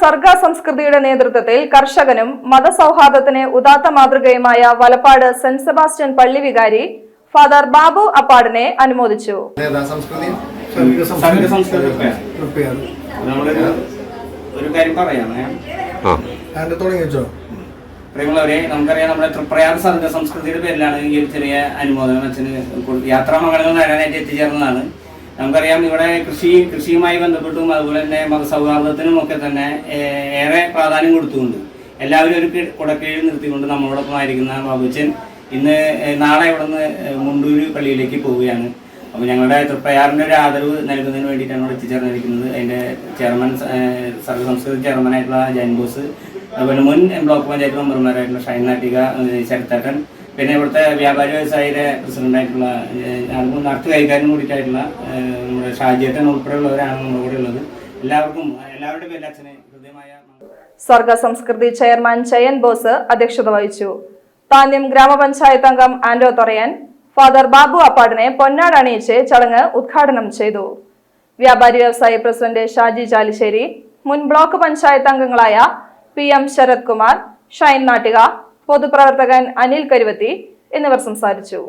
സർഗ സംസ്കൃതിയുടെ നേതൃത്വത്തിൽ കർഷകനും മതസൗഹാർദ്ദത്തിന് ഉദാത്ത മാതൃകയുമായ വലപ്പാട് സെന്റ് സെബാസ്റ്റ്യൻ പള്ളി വികാരി ഫാദർ ബാബു അപ്പാടിനെ അനുമോദിച്ചു. ഒരു കാര്യം പറയാമേ പ്രിയമുള്ളവരെ നമുക്കറിയാം നമ്മുടെ തൃപ്രയാർ സംഘ സംസ്കൃതിയുടെ പേരിലാണ് ഈ ഒരു ചെറിയ അനുമോദനം അച്ഛന് യാത്രാ യാത്രാമംഗളങ്ങൾ നേടാനായിട്ട് എത്തിച്ചേർന്നതാണ്. നമുക്കറിയാം ഇവിടെ കൃഷി കൃഷിയുമായി ബന്ധപ്പെട്ടും അതുപോലെ തന്നെ മതസൗഹാർദ്ദത്തിനും ഒക്കെ തന്നെ ഏറെ പ്രാധാന്യം കൊടുത്തുകൊണ്ട് എല്ലാവരും ഒരു കീഴ്- കുടക്കീഴിൽ നിർത്തിക്കൊണ്ട് നമ്മളോടൊപ്പം ആയിരിക്കുന്ന ബാബുച്ചൻ ഇന്ന് നാളെ ഇവിടെ നിന്ന് മുണ്ടൂര് പള്ളിയിലേക്ക് പോവുകയാണ്. അപ്പോൾ ഞങ്ങളുടെ തൃപ്പയാറിന്റെ ഒരു ആദരവ് നൽകുന്നതിന് വേണ്ടിയിട്ടാണ് ഇവിടെ എത്തിച്ചേർന്നിരിക്കുന്നത്. അതിന്റെ ചെയർമാൻ സർവസംസ്കൃത ചെയർമാനായിട്ടുള്ള ജയൻ ബോസ് അതുപോലെ മുൻ ബ്ലോക്ക് പഞ്ചായത്ത് മെമ്പർമാരായിട്ടുള്ള ഷൈൻ നാട്ടിക ചരിത്തട്ടൻ പിന്നെ ഇവിടുത്തെ വ്യാപാരി വ്യവസായിയുടെ പ്രസിഡന്റായിട്ടുള്ള ഏഹ്, നടത്തു കൈകാര്യം കൂടിയിട്ടായിട്ടുള്ള നമ്മുടെ ഷാജിയേട്ടൻ ഉൾപ്പെടെയുള്ളവരാണ് നമ്മുടെ കൂടെ ഉള്ളത്. എല്ലാവർക്കും എല്ലാവരുടെ പേരിൽ അച്ഛനെ ഹൃദയമായ സ്വർഗ സംസ്കൃതി ചെയർമാൻ ചയൻ ബോസ് അധ്യക്ഷത വഹിച്ചു. താന്യം ഗ്രാമപഞ്ചായത്ത് അംഗം ആന്റോ തൊറയൻ ഫാദർ ബാബു അപ്പാടിനെ പൊന്നാട് അണിയിച്ച് ചടങ്ങ് ഉദ്ഘാടനം ചെയ്തു. വ്യാപാരി വ്യവസായി പ്രസിഡന്റ് ഷാജി ചാലിശ്ശേരി മുൻ ബ്ലോക്ക് പഞ്ചായത്ത് അംഗങ്ങളായ പി എം ശരത് കുമാർ ഷൈൻ നാട്ടിക പൊതുപ്രവർത്തകൻ അനിൽ കരുവത്തി എന്നിവർ സംസാരിച്ചു.